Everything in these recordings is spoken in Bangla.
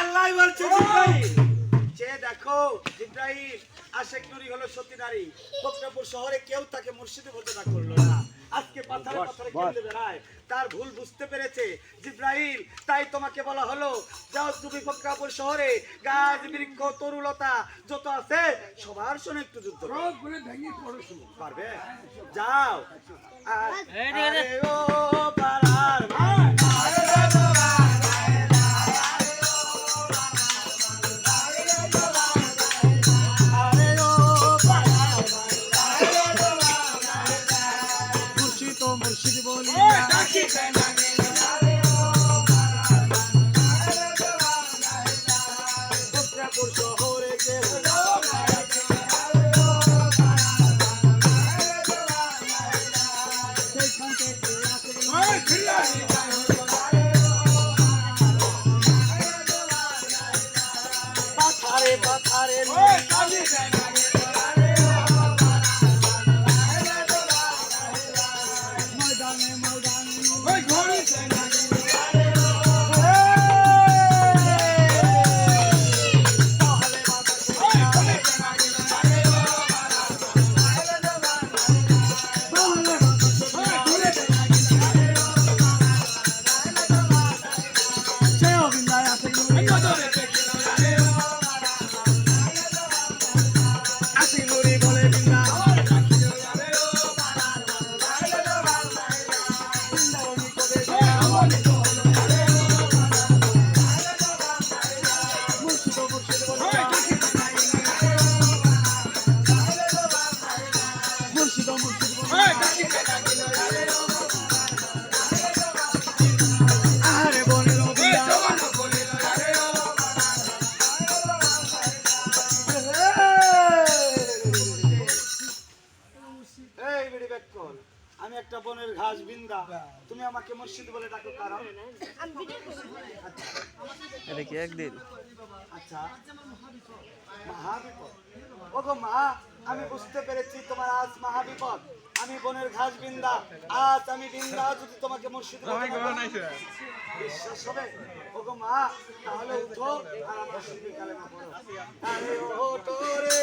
আল্লাহ বলছে যে দেখো জিব্রাইল আশেক নুরি হলো সতী নারী। বক্তব্য শহরে কেউ তাকে মুর্শিদে বলতে না করল না। আজকে পাথরে পাথরে কেন্দ্রে বেড়ায় তার ভুল বুঝতে পেরেছে জিব্রাইল। তাই তোমাকে বলা হলো যাও তুমি বক্রাপুর শহরে গাছ বৃক্ষ তরুলতা যত আছে সবার সঙ্গে একটু যুদ্ধ পারবে? যাও। আরে ও এটা কি একদিন? আচ্ছা। মহাবিপদ। ওগো মা আমি বুঝতে পেরেছি তোমার আজ মহাবিপদ। আমি বনের ঘাস বিন্দা। আজ আমি বিন্দা যদি তোমাকে মসজিদ বিশ্বাস হবে? ওগো মা তাহলে উঠো আর আমরা শিল্পী কালেমা পড়ো আরে ওঠো রে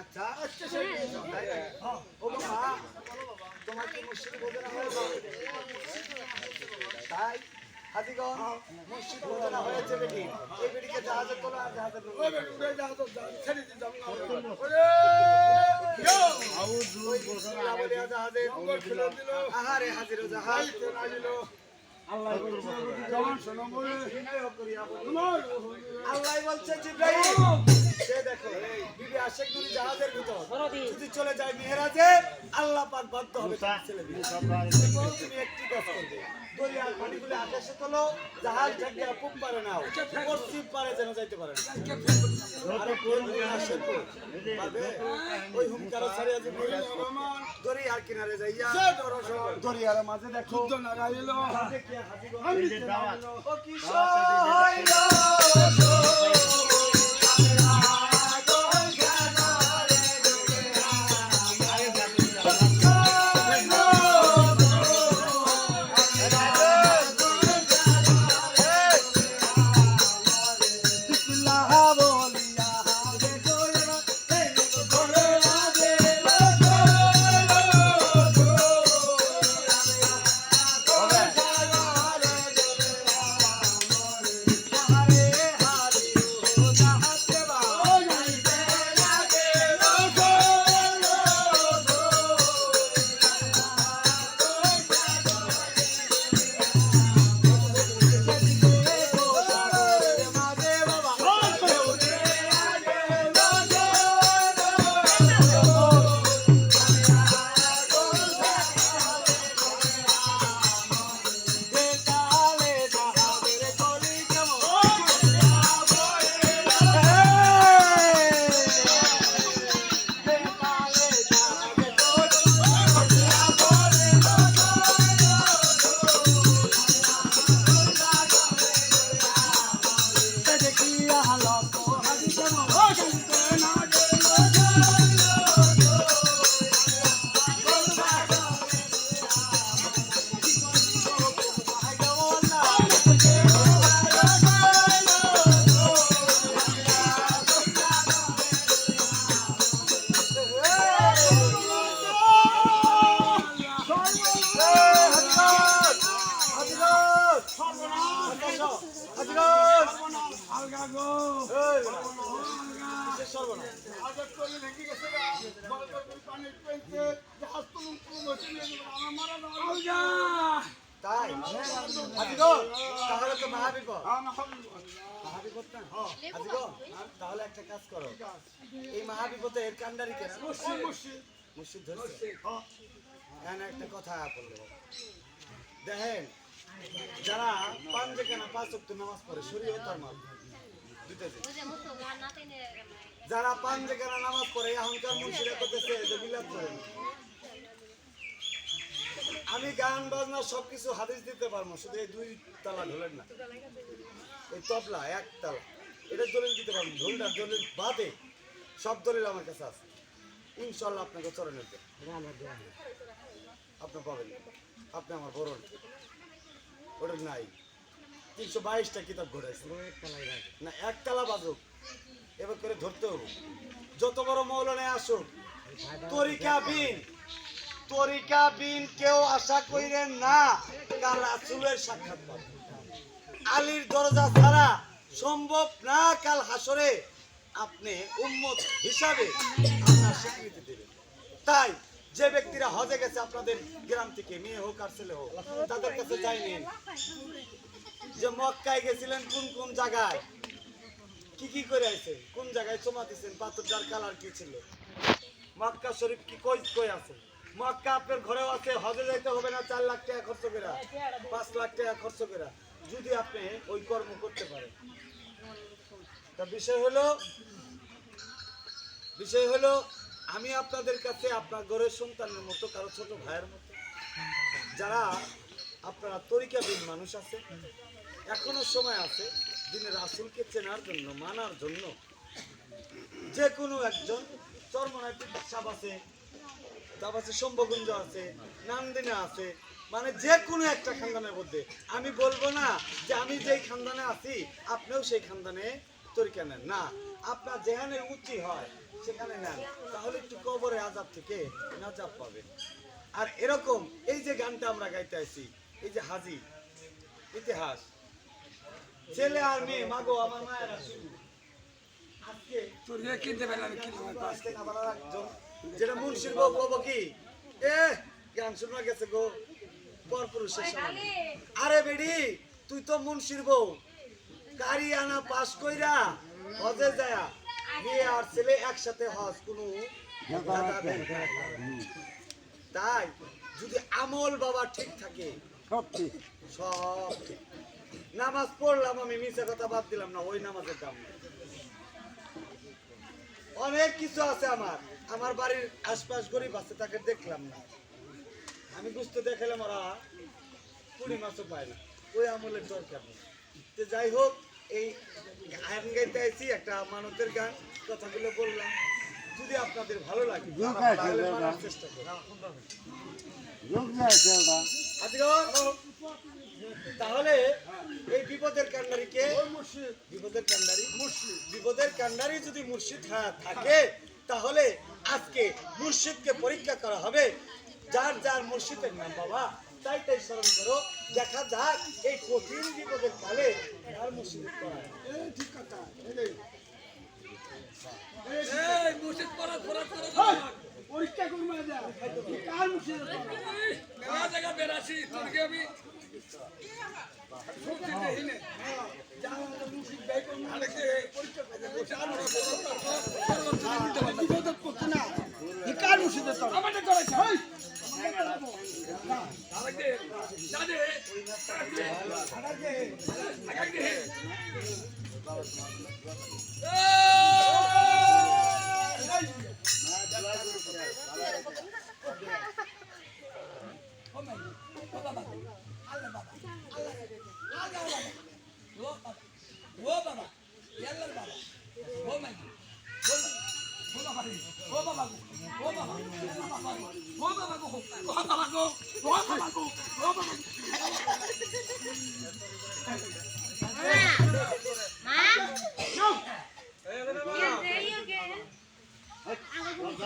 আচ্ছা ও বাবা তোমার কি মুর্শিদ বোঝানো হয়েছে তাই হাজিগণ মুর্শিদ বোঝানো হয়েছে বেটি এই বেটিকে জাহাজে তোলা আর জাহাজে তোলা। ওই জাহাজে আহারে হাজির জাহাজ আল্লাহ বলছে জিব্রাইল। সে দেখো আশেক নুরি জাহাজের ভিতর। যদি চলে যায় মেহেরাজে আল্লাহ পাক বাধ্য হবে ছেলে তুমি একটি কাজ দরিয়ার পানিগুলো আকাশে তোলো জাহাজ ঢাকিয়া পুপ পারে নাও। পশ্চিম পারে যেন যাইতে পারে আরে কোন আসে তো? ওই হুমকারও ছাড়িয়া যে দরিয়ার কিনারে যাইয়া দরিয়ার মাঝে দেখো দেখিয়া হাজিগঞ্জ ও কিশোর হইল তাই তাহলে তো মহাবিপদ। মহাবিপদ তাহলে একটা কাজ করো এই মহাবিপদে এর কান্ডারি কেন মুর্শিদ ধরছে এখানে একটা কথা বলল দেখেন যারা পাঞ্জে কেনা পাঁচ নামাজ পড়ে শরীয় তার যারা পাঞ্জে কেনা নামাজ পড়ে, এখনকার মুর্শিদা করতেছে যে বিলাপ করেন আমি গান, বাজনা, সবকিছু হাদিস দিতে পারব, শুধু এই দুই তালা ঢোলেন না। এই তবলা, এক তালা। এটা দলিল দিতে পারব, ঢোলটা দলিল বাদে সব দলিল আমার কাছে আছে। ইনশাল্লাহ আপনাকে চরণের দেন আপনি পাবেন আপনি আমার বড় ওটা নাই। তিনশো বাইশটা কিতাব ঘুরেছে। না একতলা বাজুক। এবার করে ধরতে হবে। যত বড় মৌলানায় আসুক তরিকা বিন তরিকা বিন কেউ আশা কইরেন না কাল রাসূলের সাক্ষাৎ পাবে। আলীর দরজা ছাড়া সম্ভব না কাল হাসরে আপনি উম্মত হিসাবে আপনার স্বীকৃতি দেবেন। তাই যে ব্যক্তিরা হজে গেছে আপনাদের গ্রাম থেকে মেয়ে হোক আর ছেলে হোক তাদের কাছে যায়নি। যে মক্কায় গেছিলেন কোন কোন জায়গায়? কি কি করে আছে কোন জায়গায় চমা দিচ্ছেন পাথরটার কালার কি ছিল? মক্কা শরীফ কি কই কই আছে? মক্কা আপনার ঘরেও আছে, হজে যাইতে হবে না, চার লাখ টাকা খরচ করে, পাঁচ লাখ টাকা খরচ করে, যদি আপনি ওই কর্ম করতে পারেন। তা বিষয় হলো বিষয় হলো, আমি আপনাদের কাছে আপনার ঘরের সন্তানের মতো, কারও ছোট ভাইয়ের মতো, যারা আপনারা তরিকাবিন মানুষ আছে এখনও সময় আছে দিনের রাসুলকে চেনার জন্য, মানার জন্য যে কোনো একজন চর্মনায় সাপ আছে তারপর আছে শম্ভগুঞ্জ আছে নান্দিনা আছে মানে যে কোনো একটা খানদানের মধ্যে। আমি বলব না যে আমি যেই খানদানে আছি, আপনিও সেই খানদানে তরিকা নেন। না, আপনার যেখানে উঁচি হয়, সেখানে নেন। তাহলে একটু কবরে আজাব থেকে নাজাব পাবেন। আর এরকম এই যে গানটা আমরা গাইতে আছি এই যে হাজি, ইতিহাস। ছেলে আর মেয়ে মাগো আমার মায়ের শুরু আজকে তোর কিনতে পারলাম যেটা মুন্সির বউ বলব কি? এ গান শোনা গেছে গো সামনে। আরে বেডি তুই তো মুন্সির বউ। কারি আনা পাস কইরা হজে যায়া। মেয়ে আর ছেলে একসাথে হজ কোনো তাই যদি আমল বাবা ঠিক থাকে সব ঠিক। নামাজ পড়লাম আমি মিশে কথা বাদ দিলাম না ওই নামাজের দাম অনেক কিছু আছে আমার। আমার বাড়ির আশপাশ গরিব আছে তাকে দেখলাম না। আমি বুঝতে দেখালাম ওরা কুড়ি মাসও পায় না। ওই আমলের দরকার নেই। তো যাই হোক এই গান গাইতে আইছি একটা মানতের গান কথাগুলো বললাম। যদি আপনাদের ভালো লাগে তাহলে মানার চেষ্টা করুন। তাহলে এই বিপদের কান্ডারি কে বিপদের কান্ডারি বিপদের কান্ডারি যদি মুর্শিদ থাকে তাহলে আজকে মুর্শিদকে পরীক্ষা করা হবে। যার যার মুর্শিদের নাম বাবা তাই তাই স্মরণ করো। দেখা যাক এই কঠিন বিপদের কালে আর মুর্শিদ করা এই মুর্শিদ পড়া পড়া পড়া পরীক্ষা করব কার জায়গা বেরাসি তোরকে আমি সত্যি দেখিনি আরেকে পরীক্ষা আর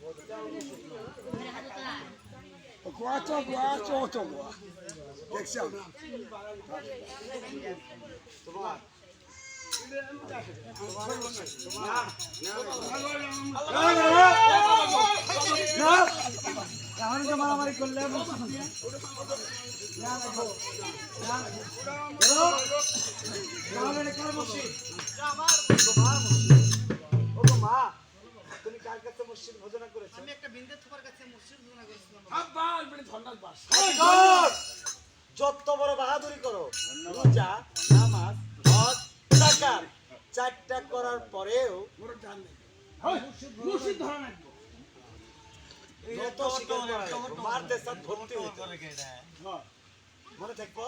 মসজিদ বলা গুয়াচো গুয়াচো তো গুয়া দেখছি আমরা মারামারি করলে মুর্শিদ ভোজনা করেছ। আমি একটা বিন্দু তোমার কাছে মুর্শিদ গুণা করেছিলাম আব্বাস বলে ধন্যবাদ বাস! যত বড় বাহাদুরি করো রোজা নামাজ হজ জাকাত চারটা করার পরেও মোর জান নেই। মুর্শিদ ধরা হবে। মনে থাকব?